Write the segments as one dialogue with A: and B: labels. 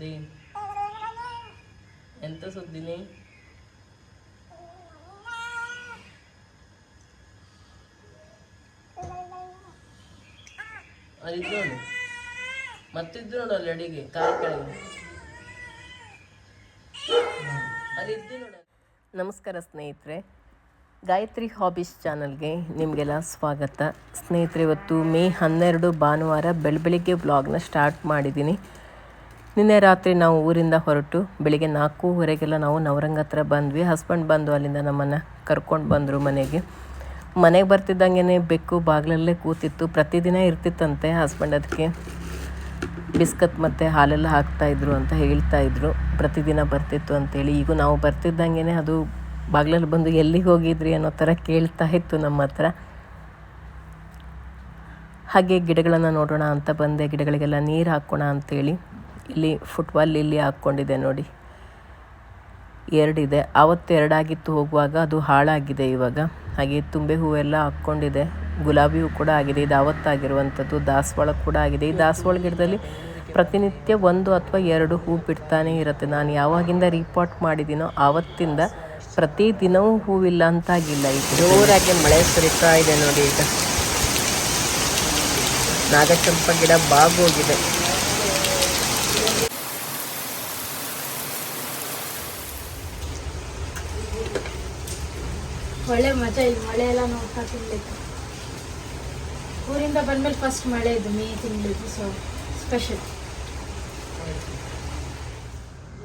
A: ಸುದ್ದಿ? ಎಂತ ಸುದ್ದಿನಿ ಅದಿದ್ದು ನೋಡು. ಮತ್ತಿದ್ದು ನೋಡು ಅಲ್ಲಿ ಅಡಿಗೆ ಕಾಲು ಕೆಳಗೆ ಅದಿದ್ದು ನೋಡು ನಮಸ್ಕಾರ ಸ್ನೇಹಿತರೆ. ಗಾಯತ್ರಿ ಹಾಬೀಸ್ ಚಾನಲ್ಗೆ ನಿಮಗೆಲ್ಲ ಸ್ವಾಗತ. ಸ್ನೇಹಿತರೆ, ಇವತ್ತು ಮೇ ಹನ್ನೆರಡು ಭಾನುವಾರ ಬೆಳಬೆಳಿಗ್ಗೆ ವ್ಲಾಗ್ನ ಸ್ಟಾರ್ಟ್ ಮಾಡಿದ್ದೀನಿ. ನಿನ್ನೆ ರಾತ್ರಿ ನಾವು ಊರಿಂದ ಹೊರಟು ಬೆಳಿಗ್ಗೆ ನಾಲ್ಕೂವರೆಗೆಲ್ಲ ನಾವು ನವರಂಗ ಹತ್ರ ಬಂದ್ವಿ. ಹಸ್ಬೆಂಡ್ ಬಂದು ಅಲ್ಲಿಂದ ನಮ್ಮನ್ನು ಕರ್ಕೊಂಡು ಬಂದರು ಮನೆಗೆ. ಮನೆಗೆ ಬರ್ತಿದ್ದಂಗೆ ಬೆಕ್ಕು ಬಾಗಿಲಲ್ಲೇ ಕೂತಿತ್ತು. ಪ್ರತಿದಿನ ಇರ್ತಿತ್ತಂತೆ ಹಸ್ಬೆಂಡ್ ಅದಕ್ಕೆ. ಬಿಸ್ಕತ್ ಮತ್ತು ಹಾಲೆಲ್ಲ ಹಾಕ್ತಾಯಿದ್ರು ಅಂತ ಹೇಳ್ತಾ ಇದ್ರು. ಪ್ರತಿದಿನ ಬರ್ತಿತ್ತು ಅಂತೇಳಿ ಈಗ ನಾವು ಬರ್ತಿದ್ದಂಗೆ ಅದು ಬಾಗಿಲಲ್ಲಿ ಬಂದು ಎಲ್ಲಿಗೆ ಹೋಗಿದ್ರಿ ಅನ್ನೋ ಥರ ಕೇಳ್ತಾ ಇತ್ತು ನಮ್ಮ ಹತ್ರ. ಹಾಗೆ ಗಿಡಗಳನ್ನು ನೋಡೋಣ ಅಂತ ಬಂದೆ. ಗಿಡಗಳಿಗೆಲ್ಲ ನೀರು ಹಾಕೋಣ ಅಂತೇಳಿ ಇಲ್ಲಿ ಫುಟ್ಬಾಲ್ ಇಲ್ಲಿ ಹಾಕ್ಕೊಂಡಿದೆ ನೋಡಿ. ಎರಡಿದೆ. ಆವತ್ತು ಎರಡಾಗಿತ್ತು ಹೋಗುವಾಗ ಅದು ಹಾಳಾಗಿದೆ ಇವಾಗ. ಹಾಗೆ ತುಂಬೆ ಹೂವೆಲ್ಲ ಹಾಕ್ಕೊಂಡಿದೆ. ಗುಲಾಬಿ ಹೂ ಕೂಡ ಆಗಿದೆ. ಇದು ಆವತ್ತಾಗಿರುವಂಥದ್ದು. ದಾಸವಾಳ ಕೂಡ ಆಗಿದೆ. ಈ ದಾಸವಾಳ ಗಿಡದಲ್ಲಿ ಪ್ರತಿನಿತ್ಯ ಒಂದು ಅಥವಾ ಎರಡು ಹೂ ಬಿಡ್ತಾನೆ ಇರುತ್ತೆ. ನಾನು ಯಾವಾಗಿಂದ ರಿಪೋರ್ಟ್ ಮಾಡಿದ್ದೀನೋ ಆವತ್ತಿಂದ ಪ್ರತಿ ದಿನವೂ ಹೂವಿಲ್ಲ ಅಂತಾಗಿಲ್ಲ ಈಗ ಜೋರಾಗಿ ಮಳೆ ಸುರಿತಾ ಇದೆ ನೋಡಿ ಈಗ. ನಾಗಚಂಪ ಗಿಡ ಬಾಗೋಗಿದೆ.
B: ಒಳ್ಳೆ ಮಜಾ ಇಲ್ಲಿ ಮಳೆ ಎಲ್ಲ ನೋಡ್ತಾ ತಿನ್ಲಿಕ್ಕೆ ಊರಿಂದ ಬಂದ್ಮೇಲೆ ಫಸ್ಟ್ ಮಳೆ ಇದು ಮೇ ತಿನ್ಲಿಕ್ಕೆ ಸೊ ಸ್ಪೆಷಲ್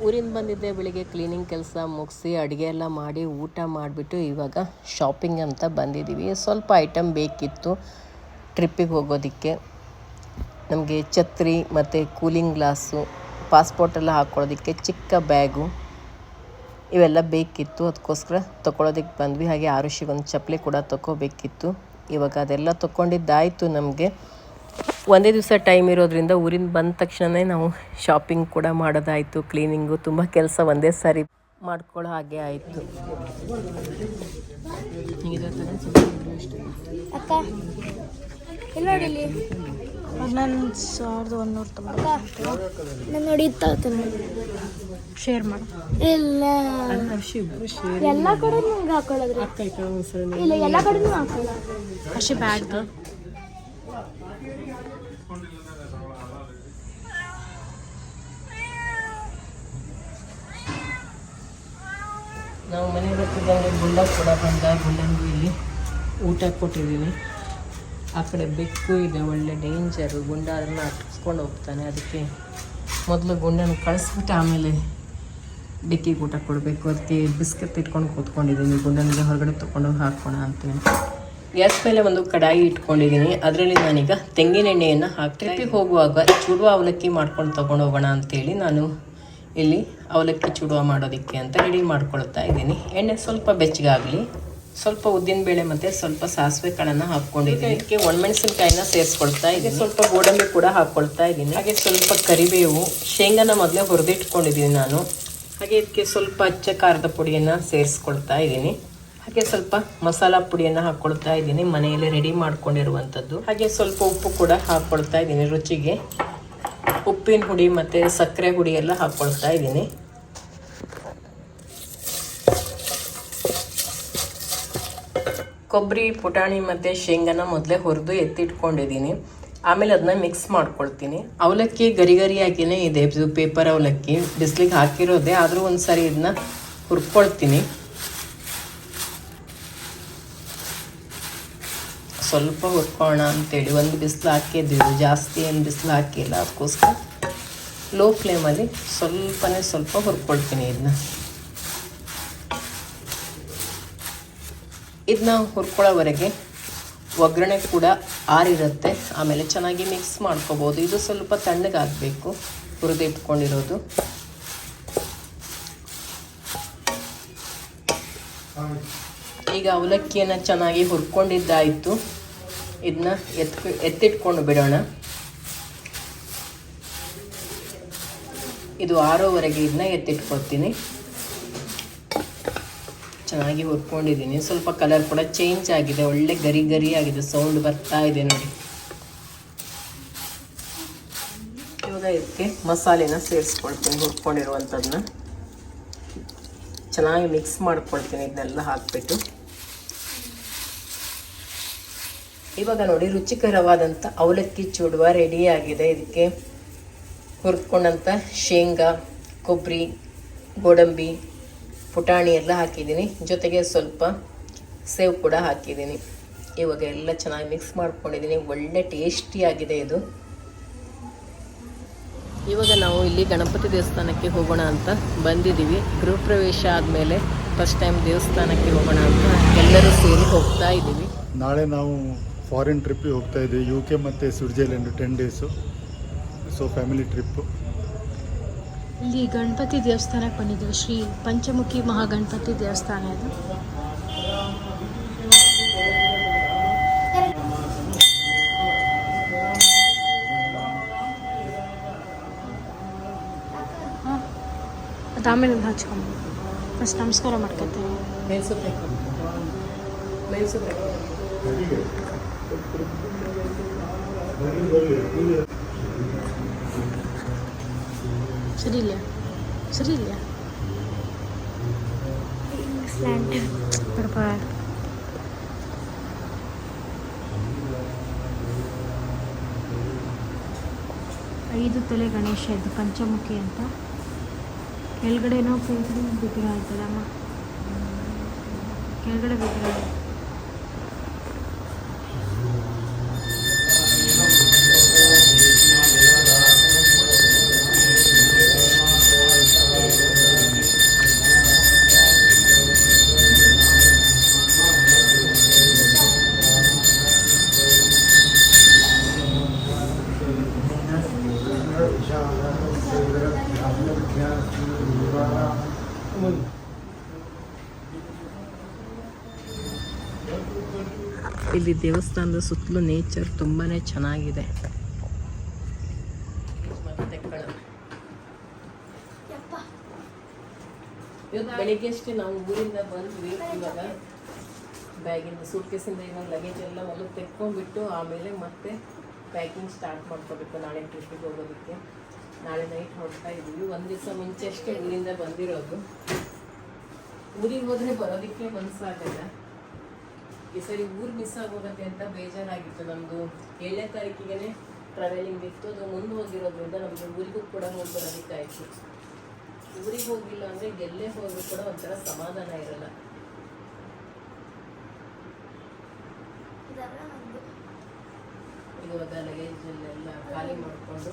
A: ಊರಿಂದ ಬಂದಿದ್ದೆ ಬೆಳಿಗ್ಗೆ ಕ್ಲೀನಿಂಗ್ ಕೆಲಸ ಮುಗಿಸಿ, ಅಡುಗೆ ಎಲ್ಲ ಮಾಡಿ, ಊಟ ಮಾಡಿಬಿಟ್ಟು ಇವಾಗ ಶಾಪಿಂಗ್ ಅಂತ ಬಂದಿದ್ದೀವಿ. ಸ್ವಲ್ಪ ಐಟಮ್ ಬೇಕಿತ್ತು ಟ್ರಿಪ್ಪಿಗೆ ಹೋಗೋದಕ್ಕೆ. ನಮಗೆ ಛತ್ರಿ ಮತ್ತು ಕೂಲಿಂಗ್ ಗ್ಲಾಸು ಪಾಸ್ಪೋರ್ಟೆಲ್ಲ ಹಾಕ್ಕೊಳ್ಳೋದಕ್ಕೆ ಚಿಕ್ಕ ಬ್ಯಾಗು ಇವೆಲ್ಲ ಬೇಕಿತ್ತು ಅದಕ್ಕೋಸ್ಕರ ತೊಗೊಳೋದಕ್ಕೆ ಬಂದ್ವಿ. ಹಾಗೆ ಆರುಷಿಗೊಂದು ಚಪ್ಪಲಿ ಕೂಡ ತೊಗೋಬೇಕಿತ್ತು ಇವಾಗ ಅದೆಲ್ಲ ತೊಗೊಂಡಿದ್ದಾಯಿತು ನಮಗೆ. ಒಂದೇ ದಿವಸ ಟೈಮ್ ಇರೋದ್ರಿಂದ ಊರಿಂದ ಬಂದ ತಕ್ಷಣವೇ ನಾವು ಶಾಪಿಂಗ್ ಕೂಡ ಮಾಡೋದಾಯಿತು ಕ್ಲೀನಿಂಗು ತುಂಬ ಕೆಲಸ ಒಂದೇ ಸಾರಿ ಮಾಡ್ಕೊಳ್ಳೋ ಹಾಗೆ ಆಯಿತು.
B: ಅಕ್ಕ ಇಲ್ಲಿ? ಹನ್ನೊಂದು ಸಾವಿರದ ಒಂದೂರ ತೊಂಬತ್ತು ನಾನು ನೋಡಿ ಶೇರ್ ಮಾಡು. ಇಲ್ಲ. ಎಲ್ಲ ಕಡೆ ನಂಗೆ ಹಾಕೊಳ್ಳೋದ್ರಿ. ಇಲ್ಲ ಎಲ್ಲ ಕಡೆನೂ ಬ್ಯಾಗ್
A: ನಾವು ಮನೆಗೆ ಬರ್ತಿದ್ದಂಗೆ ಗುಂಡ ಕೂಡ ಬಂದ ಗುಂಡನಿಗೂ ಇಲ್ಲಿ ಊಟ ಕೊಟ್ಟಿದ್ದೀನಿ ಆ ಕಡೆ ಬೆಕ್ಕು ಇದೆ ಒಳ್ಳೆ ಡೇಂಜರು ಗುಂಡ ಅದನ್ನು ಅಟ್ಟಿಸ್ಕೊಂಡು ಹೋಗ್ತಾನೆ. ಅದಕ್ಕೆ ಮೊದಲು ಗುಂಡನ ಕಳಿಸ್ಬಿಟ್ಟು ಆಮೇಲೆ ಬೆಕ್ಕಿಗೆ ಊಟ ಕೊಡಬೇಕು, ಅದಕ್ಕೆ ಬಿಸ್ಕೆಟ್ ಇಟ್ಕೊಂಡು ಕೂತ್ಕೊಂಡಿದ್ದೀನಿ. ಗುಂಡನಿಗೆ ಹೊರಗಡೆ ತೊಗೊಂಡೋಗಿ ಹಾಕೋಣ ಅಂತೇಳಿ ಗ್ಯಾಸ್ ಮೇಲೆ ಒಂದು ಕಡಾಯಿ ಇಟ್ಕೊಂಡಿದ್ದೀನಿ. ಅದರಲ್ಲಿ ನಾನೀಗ ತೆಂಗಿನ ಎಣ್ಣೆಯನ್ನು ಹಾಕಿ ಟ್ರಿಪ್ಪಿಗೆ ಹೋಗುವಾಗ ಚೂಡುವ ಅವಲಕ್ಕಿ ಮಾಡ್ಕೊಂಡು ತೊಗೊಂಡು ಹೋಗೋಣ ಅಂತೇಳಿ ನಾನು ಇಲ್ಲಿ ಅವಲಕ್ಕಿ ಚೂಡುವ ಮಾಡೋದಕ್ಕೆ ಅಂತ ರೆಡಿ ಮಾಡ್ಕೊಳ್ತಾ ಇದ್ದೀನಿ. ಎಣ್ಣೆ ಸ್ವಲ್ಪ ಬೆಚ್ಚಗಾಗಲಿ. ಸ್ವಲ್ಪ ಉದ್ದಿನಬೇಳೆ ಮತ್ತು ಸ್ವಲ್ಪ ಸಾಸಿವೆ ಕಾಳನ್ನು ಹಾಕ್ಕೊಂಡಿದ್ದೀನಿ. ಇದಕ್ಕೆ ಒಣಮೆಣಸಿನ್ಕಾಯಿನ ಸೇರಿಸ್ಕೊಳ್ತಾ ಇದ್ದೀನಿ. ಸ್ವಲ್ಪ ಗೋಡಂಬಿ ಕೂಡ ಹಾಕ್ಕೊಳ್ತಾ ಇದ್ದೀನಿ. ಹಾಗೆ ಸ್ವಲ್ಪ ಕರಿಬೇವು, ಶೇಂಗಾನ ಮೊದಲೇ ಹುರಿದಿಟ್ಕೊಂಡಿದ್ದೀನಿ ನಾನು. ಹಾಗೆ ಇದಕ್ಕೆ ಸ್ವಲ್ಪ ಅಚ್ಚ ಖಾರದ ಪುಡಿಯನ್ನು ಸೇರಿಸ್ಕೊಳ್ತಾ ಇದ್ದೀನಿ. ಹಾಗೆ ಸ್ವಲ್ಪ ಮಸಾಲ ಪುಡಿಯನ್ನು ಹಾಕ್ಕೊಳ್ತಾ ಇದ್ದೀನಿ. ಮನೆಯಲ್ಲಿ ರೆಡಿ ಮಾಡ್ಕೊಂಡಿರುವಂಥದ್ದು. ಹಾಗೆ ಸ್ವಲ್ಪ ಉಪ್ಪು ಕೂಡ ಹಾಕ್ಕೊಳ್ತಾ ಇದ್ದೀನಿ ರುಚಿಗೆ. ಉಪ್ಪಿನ ಹುಡಿ ಮತ್ತು ಸಕ್ಕರೆ ಹುಡಿ ಎಲ್ಲ ಹಾಕ್ಕೊಳ್ತಾ ಇದ್ದೀನಿ. ಕೊಬ್ಬರಿ, ಪುಟಾಣಿ ಮತ್ತು ಶೇಂಗಾನ ಮೊದಲೇ ಹುರಿದು ಎತ್ತಿಟ್ಕೊಂಡಿದ್ದೀನಿ. ಆಮೇಲೆ ಅದನ್ನ ಮಿಕ್ಸ್ ಮಾಡ್ಕೊಳ್ತೀನಿ. ಅವಲಕ್ಕಿ ಗರಿ ಗರಿಯಾಗಿಯೇ ಇದೆ ಪೇಪರ್ ಅವಲಕ್ಕಿ. ಬಿಸಿಲಿಗೆ ಹಾಕಿರೋದೆ, ಆದರೂ ಒಂದು ಸಾರಿ ಇದನ್ನ ಹುರ್ಕೊಳ್ತೀನಿ. ಸ್ವಲ್ಪ ಹುರ್ಕೋಣ ಅಂತೇಳಿ. ಒಂದು ಬಿಸಿಲು ಹಾಕಿದ್ವಿ ಜಾಸ್ತಿ ಏನು ಬಿಸಿಲು ಹಾಕಿಲ್ಲ. ಅದಕ್ಕೋಸ್ಕರ ಲೋ ಫ್ಲೇಮಲ್ಲಿ ಸ್ವಲ್ಪನೇ ಸ್ವಲ್ಪ ಹುರ್ಕೊಳ್ತೀನಿ ಇದನ್ನ ಇದನ್ನ ಹುರ್ಕೊಳ್ಳೋವರೆಗೆ ಒಗ್ಗರಣೆ ಕೂಡ ಆರಿರುತ್ತೆ. ಆಮೇಲೆ ಚೆನ್ನಾಗಿ ಮಿಕ್ಸ್ ಮಾಡ್ಕೋಬೋದು. ಇದು ಸ್ವಲ್ಪ ತಣ್ಣಗಾಗಬೇಕು. ಹುರಿದು ಇಟ್ಕೊಂಡಿರೋದು. ಈಗ ಅವಲಕ್ಕಿಯನ್ನು ಚೆನ್ನಾಗಿ ಹುರ್ಕೊಂಡಿದ್ದಾಯಿತು. ಇದನ್ನ ಎತ್ ಎತ್ತಿಟ್ಕೊಂಡು ಬಿಡೋಣ. ಇದು ಆರೋವರೆಗೆ ಇದನ್ನ ಎತ್ತಿಟ್ಕೊಳ್ತೀನಿ. ಚೆನ್ನಾಗಿ ಹುರ್ಕೊಂಡಿದ್ದೀನಿ ಸ್ವಲ್ಪ ಕಲರ್ ಕೂಡ ಚೇಂಜ್ ಆಗಿದೆ. ಒಳ್ಳೆ ಗರಿ ಗರಿ ಆಗಿದೆ. ಸೌಂಡ್ ಬರ್ತಾ ಇದೆ ನೋಡಿ. ಇವಾಗ ಇದಕ್ಕೆ ಮಸಾಲೆನ ಸೇರಿಸ್ಕೊಳ್ತೀನಿ. ಹುರ್ಕೊಂಡಿರುವಂಥದ್ದನ್ನ ಚೆನ್ನಾಗಿ ಮಿಕ್ಸ್ ಮಾಡ್ಕೊಳ್ತೀನಿ. ಇದನ್ನೆಲ್ಲ ಹಾಕ್ಬಿಟ್ಟು. ಇವಾಗ ನೋಡಿ, ರುಚಿಕರವಾದಂಥ ಅವಲಕ್ಕಿ ಚೂಡುವ ಆಗಿದೆ. ಇದಕ್ಕೆ ಹುರ್ಕೊಂಡಂಥ ಶೇಂಗಾ, ಕೊಬ್ಬರಿ, ಗೋಡಂಬಿ ಪುಟಾಣಿ ಎಲ್ಲ ಹಾಕಿದ್ದೀನಿ. ಜೊತೆಗೆ ಸ್ವಲ್ಪ ಸೇವ್ ಕೂಡ ಹಾಕಿದ್ದೀನಿ. ಇವಾಗ ಎಲ್ಲ ಚೆನ್ನಾಗಿ ಮಿಕ್ಸ್ ಮಾಡ್ಕೊಂಡಿದ್ದೀನಿ. ಒಳ್ಳೆ ಟೇಸ್ಟಿಯಾಗಿದೆ ಇದು. ಇವಾಗ ನಾವು ಇಲ್ಲಿ ಗಣಪತಿ ದೇವಸ್ಥಾನಕ್ಕೆ ಹೋಗೋಣ ಅಂತ ಬಂದಿದ್ದೀವಿ. ಗೃಹ ಪ್ರವೇಶ ಆದಮೇಲೆ ಫಸ್ಟ್ ಟೈಮ್ ದೇವಸ್ಥಾನಕ್ಕೆ ಹೋಗೋಣ ಅಂತ ಎಲ್ಲರೂ ಸೇರಿ ಹೋಗ್ತಾ ಇದ್ದೀವಿ.
C: ನಾಳೆ ನಾವು ಫಾರಿನ್ ಟ್ರಿಪ್ಪಿಗೆ ಹೋಗ್ತಾ ಇದ್ದೀವಿ. ಯು ಕೆ ಮತ್ತು Switzerland ten days so family trip
B: ಇಲ್ಲಿ ಗಣಪತಿ ದೇವಸ್ಥಾನಕ್ಕೆ ಬಂದಿದ್ದೀವಿ. ಶ್ರೀ ಪಂಚಮುಖಿ ಮಹಾಗಣಪತಿ ದೇವಸ್ಥಾನ ಇದು. ಆಮೇಲೆ ಹಚ್ಕೊಂಡು ಫಸ್ಟ್ ನಮಸ್ಕಾರ ಮಾಡ್ಕೊತೀನಿ.
A: ಮೇಲ್ಸುತ್ತೆ
B: ಸರಿ ಇಲ್ಲ ಸರಿ ಇಲ್ಲ ಐದು ತಲೆ ಗಣೇಶ ಇದು ಪಂಚಮುಖಿ ಅಂತ. ಕೆಳಗಡೆನೋ ಕೂತು ವಿಗ್ರಹ ಆಯ್ತದಮ್ಮ ಕೆಳಗಡೆ ವಿಗ್ರಹ
A: ಇಲ್ಲಿ ದೇವಸ್ಥಾನದ ಸುತ್ತಲೂ ನೇಚರ್ ತುಂಬಾ ಚೆನ್ನಾಗಿದೆ. ಬೆಳಿಗ್ಗೆ ಅಷ್ಟೇ ನಾವು ಊರಿಂದ ಬಂದ್ವಿ, ಇವಾಗ ಬ್ಯಾಗಿಂದ ಸೂಟ್ಕೇಸಿಂದ ಇವಾಗ ಲಗೇಜ್ ಎಲ್ಲ ಮೊದಲು ತೆಕ್ಕೊಂಡ್ಬಿಟ್ಟು ಆಮೇಲೆ ಮತ್ತೆ ಪ್ಯಾಕಿಂಗ್ ಸ್ಟಾರ್ಟ್ ಮಾಡ್ಕೋಬೇಕು ನಾಳೆ ಟ್ರಿಪ್ಪಿಗೆ ಹೋಗೋದಕ್ಕೆ. ನಾಳೆ ನೈಟ್ ಹೊರಡ್ತಾ ಇದ್ದೀವಿ. ಒಂದು ದಿವಸ ಮುಂಚೆ ಅಷ್ಟೇ ಊರಿಂದ ಬಂದಿರೋದು. ಊರಿಗೆ ಹೋದ್ರೆ ಬರೋದಕ್ಕೆ ಮನಸ್ಸಾಗಲ್ಲ ಈ ಸರಿ ಊರು ಮಿಸ್ ಆಗೋಗತ್ತೆ ಅಂತ ಬೇಜಾರಾಗಿತ್ತು ನಮ್ಮದು ಏಳನೇ ತಾರೀಕಿಗೆ ಟ್ರಾವೆಲಿಂಗ್ ಇತ್ತು. ಅದು ಮುಂದೆ ಹೋಗಿರೋದ್ರಿಂದ ನಮಗೆ ಊರಿಗೂ ಕೂಡ ಹೋಗಿ ಬರೋದಕ್ಕಾಯ್ತು ಊರಿಗೆ ಹೋಗಿಲ್ಲ ಅಂದರೆ ಗೆಲ್ಲೇ ಹೋದ್ರು ಕೂಡ ಒಂಥರ ಸಮಾಧಾನ ಇರಲ್ಲ. ಇವಾಗ ಲಗೇಜಲ್ಲೆಲ್ಲ ಖಾಲಿ ಮಾಡಿಕೊಂಡು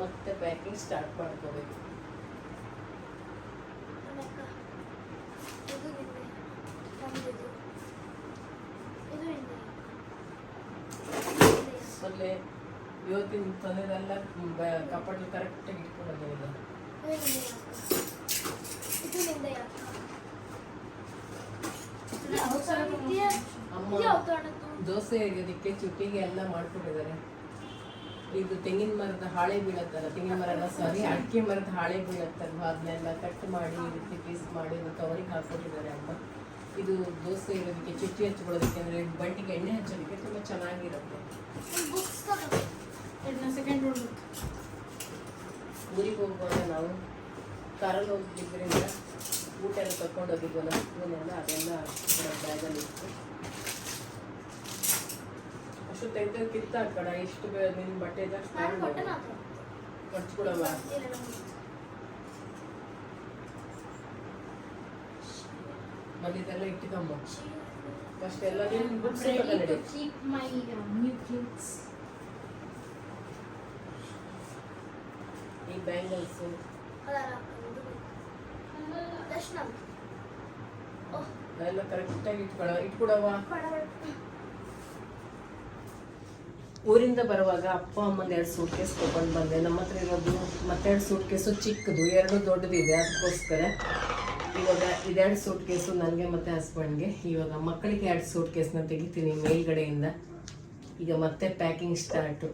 A: ಮತ್ತೆ ಪ್ಯಾಕಿಂಗ್ ಸ್ಟಾರ್ಟ್ ಮಾಡ್ಕೋಬೇಕು. ಮೊದಲೇ ಇವತ್ತಿನ ತಂದೆಲ್ಲ ಕಪಾಟಲ್ಲಿ ಕರೆಕ್ಟಾಗಿ ಇಟ್ಕೊಳ್ಳೋದು ಅಮ್ಮ ದೋಸೆ ಇದಕ್ಕೆ ಚುಟ್ಟಿಗೆ ಎಲ್ಲ ಮಾಡ್ಕೊಂಡಿದ್ದಾರೆ. ಇದು ತೆಂಗಿನ ಮರದ ಹಾಳೆ ಬೀಳತ್ತಲ್ಲ ತೆಂಗಿನ ಮರ ಎಲ್ಲ ಸಾರಿ ಅಡಿಕೆ ಮರದ ಹಾಳೆ ಬೀಳತ್ತಲ್ವ? ಅದನ್ನೆಲ್ಲ ಕಟ್ ಮಾಡಿ ಈ ರೀತಿ ಪೀಸ್ ಮಾಡಿ ಒಂದು ಕವರಿಗೆ ಹಾಕೊಂಡಿದ್ದಾರೆ ಅಮ್ಮ. ಇದು ದೋಸೆ ಇರೋದಕ್ಕೆ ಚುಟ್ಟಿ ಹಚ್ಕೊಳ್ಳೋದಕ್ಕೆ ಅಂದರೆ ಬಂಟಿಗೆ ಎಣ್ಣೆ ಹಚ್ಚೋದಕ್ಕೆ ತುಂಬ ಚೆನ್ನಾಗಿರುತ್ತೆ.
B: ಸೆಕೆಂಡ್
A: ಊರಿಗೆ ಹೋಗುವಾಗ ನಾವು ಕಾರಲ್ಲಿ ಹೋಗಿದ್ದರಿಂದ ಊಟ ಎಲ್ಲ ಕರ್ಕೊಂಡು ಹೋಗಿದ್ವಲ್ಲ ಸ್ಪೂನೆಲ್ಲ ಅದೆಲ್ಲ ಬ್ಯಾಗಲ್ಲಿ ಇತ್ತು. ಅಷ್ಟು ತೆಗೆದು ಕಿತ್ತ ಕಡ ಎಷ್ಟು ನಿಮ್ಮ ನಿನ್ನ ಬಟ್ಟೆ ಮಡ್ಚ್ಕೊಡವ ಮಧ್ಯದೆಲ್ಲ ಇಟ್ಕೊಂಬ ಫಸ್ಟ್ ಎಲ್ಲ ನೀನು ಬುಕ್ಸ್ ಬ್ಯಾಂಗಲ್ಸು ಅದೆಲ್ಲ ಕರೆಕ್ಟಾಗಿ ಇಟ್ಕೊಳ ಇಟ್ಕೊಡವ ಊರಿಂದ ಬರುವಾಗ ಅಪ್ಪ ಅಮ್ಮನ ಎರಡು ಸೂಟ್ ಕೇಸ್ ತೊಗೊಂಡು ಬಂದೆ. ನಮ್ಮ ಹತ್ರ ಇರೋದು ಮತ್ತೆರಡು ಸೂಟ್ ಕೇಸು ಚಿಕ್ಕದು, ಎರಡು ದೊಡ್ಡದಿದೆ ಅದಕ್ಕೋಸ್ಕರ. ಇವಾಗ ಇದೆರಡು ಸೂಟ್ ಕೇಸು ನನಗೆ ಮತ್ತು ಹಸ್ಬೆಂಡ್ಗೆ ಇವಾಗ ಮಕ್ಕಳಿಗೆ ಎರಡು ಸೂಟ್ ಕೇಸ್ನ ತೆಗಿತೀನಿ ಮೇಲ್ಗಡೆಯಿಂದ. ಈಗ ಮತ್ತೆ ಪ್ಯಾಕಿಂಗ್ ಸ್ಟಾರ್ಟು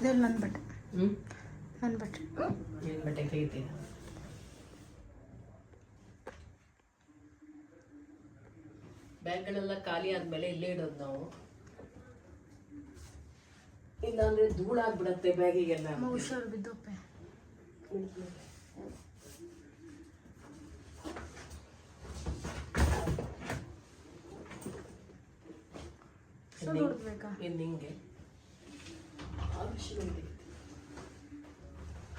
B: ಇದೆಲ್ಲ ನನ್ನ ಬಟ್ಟೆ
A: ಹ್ಞೂ
B: ನನ್ನ ಬಟ್ಟೆ
A: ಏನು ಬಟ್ಟೆ ತೆಗಿತೀನಿ ಬ್ಯಾಗ್ಗಳೆಲ್ಲ ಖಾಲಿ ಆದಮೇಲೆ ಇಲ್ಲೇ ಇಡೋದು ನಾವು ಇಲ್ಲಾಂದ್ರೆ ಧೂಳಾಗ್ಬಿಡತ್ತೆ ಬ್ಯಾಗಿಗೆಲ್ಲ
B: ಅಮ್ಮ ಹುಷಾರು ಬಿದ್ದೊಪ್ಪೆ ಹುಷಾರು
A: ನಿಂಗೆ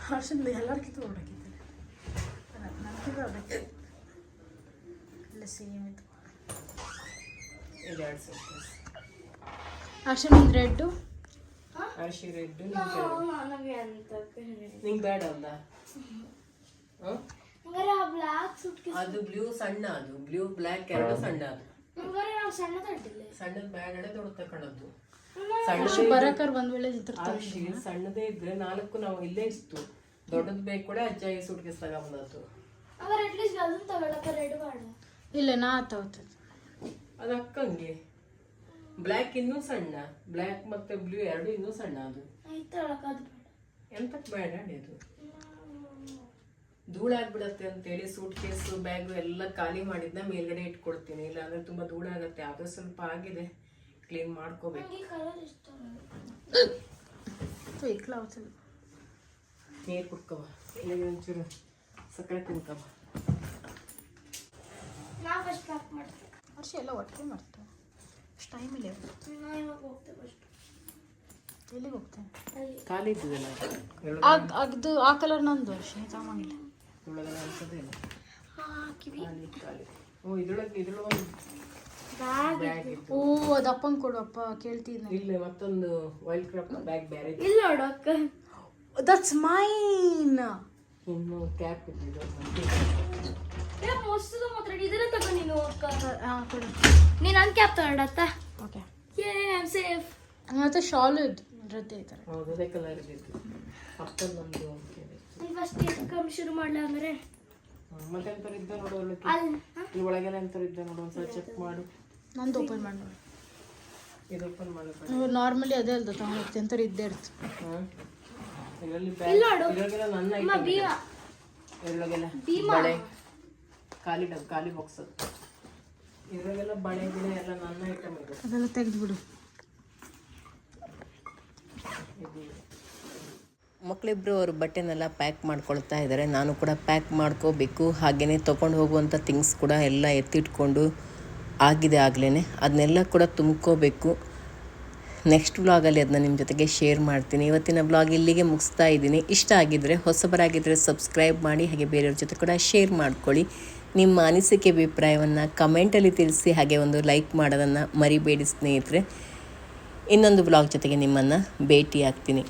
B: ಅರ್ಶಿಂದ ಎಲ್ಲರಿಗಿಂತ ಹೊಡಕಿದ್ದಾರೆ ನನಗಿಂತ ಹೊಡಕಿದೆ ಎಲ್ಲ ಸೇಮ್ ಇದು
A: ಇದು ಎರಡು ಸೆಟ್
B: ಅರ್ಶಿನ ರೆಡ್ಡು?
A: ಅರಿಶಿ ರೆಡ್ ನಿಂಗೆ ಬೇಡ ಅಂದ ಹ?
D: ಬ್ಲಾಕ್ ಸುಟ್
A: ಅದು ಬ್ಲೂ ಸಣ್ಣ ಅದು. ಬ್ಲೂ ಬ್ಲ್ಯಾಕ್ ಎರಡು ಸಣ್ಣ ಅದು. ಸಣ್ಣದ ಬೇಡ ದೊಡ್ಡ ತಕೊಂಡದ್ದು
B: ಅರ್ಶಿ
A: ಸಣ್ಣ
B: ಬರಕರ್ ಬಂದ್ ವೇಳೆ
A: ಸಣ್ಣದೇ ಇದ್ರೆ ನಾಲ್ಕು ನಾವು ಇಲ್ಲೇ ಇತ್ತು. ದೊಡ್ಡದು ಬೇಕು ಕೂಡ ಅಜ್ಜ ಈ ಸೂಟ್ಗೆ ತಗೊಂಬಂದದ್ದು.
D: ಹಂಗಾರೆ ಅಟ್ಲೀಸ್ಟ್ ಅದನ್ನ ತಗೊಳಕ ರೆಡ್ ಬೇಡ
B: ಇಲ್ಲ ನಾ ತಗೋತದ
A: ಅದು ಅಕ್ಕಂಗೆ. ಬ್ಲ್ಯಾಕ್ ಇನ್ನೂ ಸಣ್ಣ. ಬ್ಲ್ಯಾಕ್ ಮತ್ತೆ ಬ್ಲೂ ಎರಡು ಇನ್ನೂ ಸಣ್ಣ ಅದು.
D: ಎಂತ
A: ಎಂತಕ್ ಬೇಡ ಅದು. ಧೂಳಾಗ್ಬಿಡತ್ತೆ ಅಂತೇಳಿ ಸೂಟ್ ಕೇಸು ಬ್ಯಾಗು ಎಲ್ಲ ಖಾಲಿ ಮಾಡಿದ್ನ ಮೇಲ್ಗಡೆ ಇಟ್ಕೊಡ್ತೀನಿ. ಇಲ್ಲಾಂದ್ರೆ ತುಂಬಾ ಧೂಳಾಗತ್ತೆ. ಅದು ಸ್ವಲ್ಪ ಆಗಿದೆ. ಕ್ಲೀನ್ ಮಾಡ್ಕೋಬೇಕು. ನೀರು ಕುಡ್ಕವ ಇಲ್ಲ ಒಂಚೂರು ಸಕ್ಕರೆ ತಿನ್ಕವ
B: ಅರ್ಶಿ ಎಲ್ಲ ಒಟ್ಟಿಗೆ ಮಾಡ್ತೇವೆ ಅಷ್ಟು ಟೈಮ್ ಇಲ್ಲ ಎಲ್ಲಿಗೆ ಹೋಗ್ತೇನೆ
A: ಖಾಲಿ ಇದ್ದದಲ್ಲ
B: ಅದು ಆ ಕಲರ್ ನಂದು ವರ್ಷ ಸಾಮಾನಿಲ್ಲ
A: ಒಳಗಡೆ ಅನ್ಸದೇ ಇಲ್ಲ ಖಾಲಿ ಓ ಇದ್ರೊಳಗೆ ಇದ್ರೊಳಗೆ
B: ಓ ಅದು ಕೊಡಪ್ಪ ಕೊಡುವಪ್ಪ ಕೇಳ್ತಿದ್ನ
A: ಇಲ್ಲ ಮತ್ತೊಂದು ವೈಲ್ಡ್ ಕ್ರಾಫ್ಟ್ ಬ್ಯಾಗ್ ಬೇರೆ
D: ಇಲ್ಲ ನೋಡು ಅಕ್ಕ.
B: ದಟ್ಸ್ ಮೈನ್
A: ಇನ್ನು ಕ್ಯಾಪ್ ಇದ್ದು
D: ಏ ಮಸ್ತು ಮಾತ್ರ ಇದನ್ನ ತಗೋ ನೀನು ಅಕ್ಕ.
B: ಹಾಂ ಕೊಡು.
D: ನೀನು ನನ್ನ ಕ್ಯಾಪ್ ತಗೊಂಡತ್ತ
B: ಓಕೆ
D: ಏ ಆಮ್ ಸೇಫ್
B: ಮತ್ತೆ ಶಾಲು ಇದ್ದು ರದ್ದೆ ಐತಾರೆ
A: ಹೌದು ಅದೇ ಕಲರ್ ಇದ್ದಿತ್ತು ಅಪ್ಪನ ನಮ್ದು
D: ನೀನು ಫಸ್ಟ್ ಕಮ್ ಶುರು ಮಾಡ್ಲಾ ಅಂದ್ರೆ?
A: ಮತ್ತೆ ಎಂತರ ಇದ್ದ ನೋಡು
D: ಅಲ್ಲಿ
A: ಒಳಗೆಲ್ಲ ಎಂತರ ಇದ್ದ ನೋಡು ಒಂದ್ಸಲ ಚೆಕ್ ಮಾಡು.
B: ನಂದು ಓಪನ್ ಮಾಡಿ ನೋಡಿ
A: ಇದು ಓಪನ್ ಮಾಡಬೇಡ
B: ನಾರ್ಮಲಿ ಅದೇ ಅಲ್ದ ತಗೊಂಡು ಅಂತಾರೆ ಇದ್ದೇ
A: ಇರ್ತು. ಖಾಲಿ ಡಬ್ ಖಾಲಿ ಬಾಕ್ಸ್ ಅದು ಇದರೊಳಗೆಲ್ಲ ಬಳೆ ಗಿಳೆ ಎಲ್ಲ ನನ್ನ ಐಟಮ್ ಇದೆ.
B: ಅದೆಲ್ಲ ತೆಗೆದ್ಬಿಡು.
A: ಮಕ್ಕಳಿಬ್ರು ಅವರು ಬಟ್ಟೆನೆಲ್ಲ ಪ್ಯಾಕ್ ಮಾಡ್ಕೊಳ್ತಾ ಇದ್ದಾರೆ ನಾನು ಕೂಡ ಪ್ಯಾಕ್ ಮಾಡ್ಕೋಬೇಕು. ಹಾಗೆಯೇ ತೊಗೊಂಡು ಹೋಗುವಂಥ ಥಿಂಗ್ಸ್ ಕೂಡ ಎಲ್ಲ ಎತ್ತಿಟ್ಕೊಂಡು ಆಗಿದೆ ಆಗಲೇ ಅದನ್ನೆಲ್ಲ ಕೂಡ ತುಂಬ್ಕೋಬೇಕು. ನೆಕ್ಸ್ಟ್ ವ್ಲಾಗಲ್ಲಿ ಅದನ್ನ ನಿಮ್ಮ ಜೊತೆಗೆ ಶೇರ್ ಮಾಡ್ತೀನಿ. ಇವತ್ತಿನ ವ್ಲಾಗ್ ಇಲ್ಲಿಗೆ ಮುಗಿಸ್ತಾ ಇದ್ದೀನಿ. ಇಷ್ಟ ಆಗಿದ್ದರೆ ಹೊಸಬರಾಗಿದ್ದರೆ ಸಬ್ಸ್ಕ್ರೈಬ್ ಮಾಡಿ, ಹಾಗೆ ಬೇರೆಯವ್ರ ಜೊತೆ ಕೂಡ ಶೇರ್ ಮಾಡ್ಕೊಳ್ಳಿ. ನಿಮ್ಮ ಅನಿಸಿಕೆ, ಅಭಿಪ್ರಾಯವನ್ನು ಕಮೆಂಟಲ್ಲಿ ತಿಳಿಸಿ, ಹಾಗೆ ಒಂದು ಲೈಕ್ ಮಾಡೋದನ್ನು ಮರಿಬೇಡಿ ಸ್ನೇಹಿತರೆ. ಇನ್ನೊಂದು ಬ್ಲಾಗ್ ಜೊತೆಗೆ ನಿಮ್ಮನ್ನು ಭೇಟಿ ಆಗ್ತೀನಿ